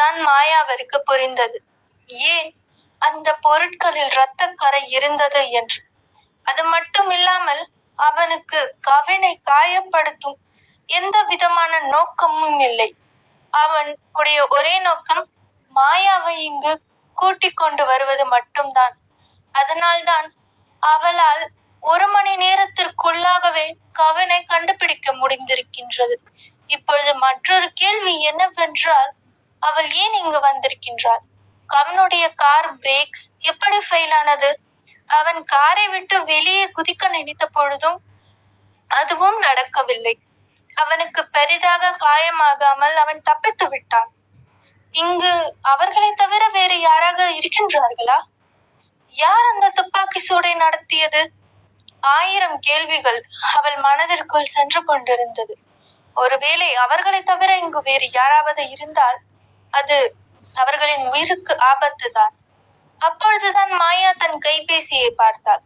தான் மாயாவிற்கு புரிந்தது. ஏன்? அந்த பொருட்களில் இரத்தக்கரை இருந்தது என்று. அது மட்டும் இல்லாமல் அவனுக்கு கவினை காயப்படுத்தும் எந்த விதமான நோக்கமும் இல்லை. அவன் உடைய ஒரே நோக்கம் மாயாவை இங்கு கூட்டிக் கொண்டு வருவது மட்டும்தான். அதனால்தான் அவளால் ஒரு மணி நேரத்திற்குள்ளாகவே கவினை கண்டுபிடிக்க முடிந்திருக்கின்றது. இப்பொழுது மற்றொரு கேள்வி என்னவென்றால் அவள் ஏன் இங்கு வந்திருக்கின்றாள்? கவனுடைய கார் பிரேக்ஸ் எப்படி ஃபெயில் ஆனது? அவன் காரை விட்டு வெளியே குதிக்க நினைத்த பொழுதும் அதுவும் நடக்கவில்லை. அவனுக்கு பெரிதாக காயமாகாமல் அவன் தப்பித்து விட்டான். இங்கு அவர்களை தவிர வேறு யாராக இருக்கின்றார்களா? யார் அந்த துப்பாக்கி சூடை நடத்தியது? ஆயிரம் கேள்விகள் அவள் மனதிற்குள் சென்று கொண்டிருந்தது. ஒருவேளை அவர்களை தவிர இங்கு வேறு யாராவது இருந்தால் அது அவர்களின் உயிருக்கு ஆபத்து தான் அப்பொழுதுதான் மாயா தன் கைபேசியை பார்த்தாள்.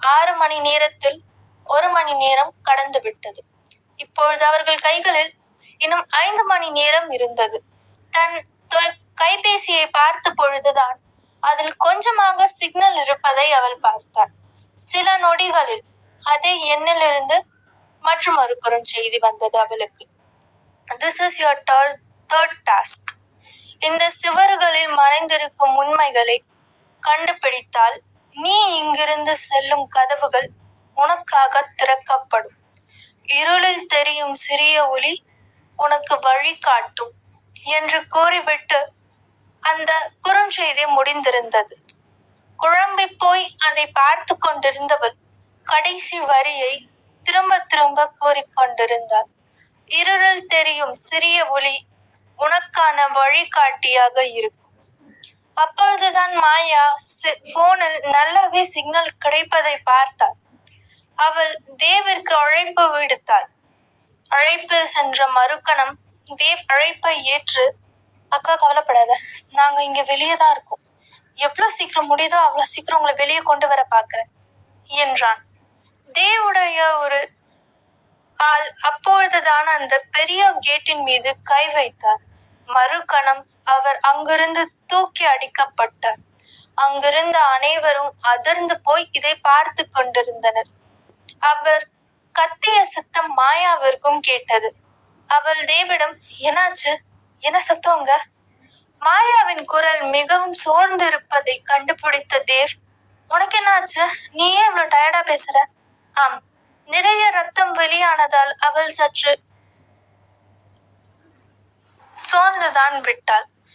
ஆறு மணி நேரத்தில் ஒரு மணி நேரம் கடந்து விட்டது. இப்பொழுது அவர்கள் கைகளில் இன்னும் ஐந்து மணி நேரம் இருந்தது. தன் கைபேசியை பார்த்த பொழுதுதான் அதில் கொஞ்சமாக சிக்னல் இருப்பதை அவள் பார்த்தாள். சில நொடிகளில் அதே எண்ணிலிருந்து மற்றும் ஒரு குறுஞ்செய்தி வந்தது அவளுக்கு. This is your third task இந்த சுவர்களில் மறைந்திருக்கும் உண்மைகளை கண்டுபிடித்தால் நீ இங்கிருந்து செல்லும் கதவுகள் உனக்காக திறக்கப்படும். இருளில் தெரியும் சிறிய ஒளி உனக்கு வழி காட்டும் என்று கூறிவிட்டு அந்த குறுஞ்செய்தி முடிந்திருந்தது. குழம்பி போய் அதை பார்த்து கொண்டிருந்தவள் கடைசி வரியை திரும்ப திரும்ப கூறிக்கொண்டிருந்தாள் இருளில் தெரியும் சிறிய ஒளி உனக்கான வழிகாட்டியாக இருக்கும். அப்பொழுதுதான் மாயா போனில் நல்லாவே சிக்னல் கிடைப்பதை பார்த்தாள். அவள் தேவிற்கு அழைப்பு விடுத்தாள். அழைப்பு சென்ற மறுக்கணம் தேவ் அழைப்பை ஏற்று அக்கா கவலைப்படாத நாங்க இங்க வெளியே தான் இருக்கோம். எவ்வளவு சீக்கிரம் முடியுதோ அவ்வளவு சீக்கிரம் உங்களை வெளியே கொண்டு வர பாக்குறேன் என்றான். தேவுடைய ஒரு ஆள் அப்பொழுதுதான் அந்த பெரிய கேட்டின் மீது கை வைத்தார். மறுகணம் அவர் அங்கிருந்து தூக்கி அடிக்கப்பட்டார். அங்கிருந்த அனைவரும் அதிர்ந்து போய் இதை பார்த்து கொண்டிருந்தனர். அவர் கத்திய சத்தம் மாயாவிற்கும் கேட்டது. அவள் தேவிடம் என்னாச்சு? என்ன சத்தோங்க மாயாவின் குரல் மிகவும் சோர்ந்திருப்பதை கண்டுபிடித்த தேவ் உனக்கு என்னாச்சு நீ ஏன் இவ்வளவு டயர்டா பேசுற? ஆம் நிறைய ரத்தம் வெளியானதால் அவள் சற்று சோர்ந்துதான் விட்டாள்.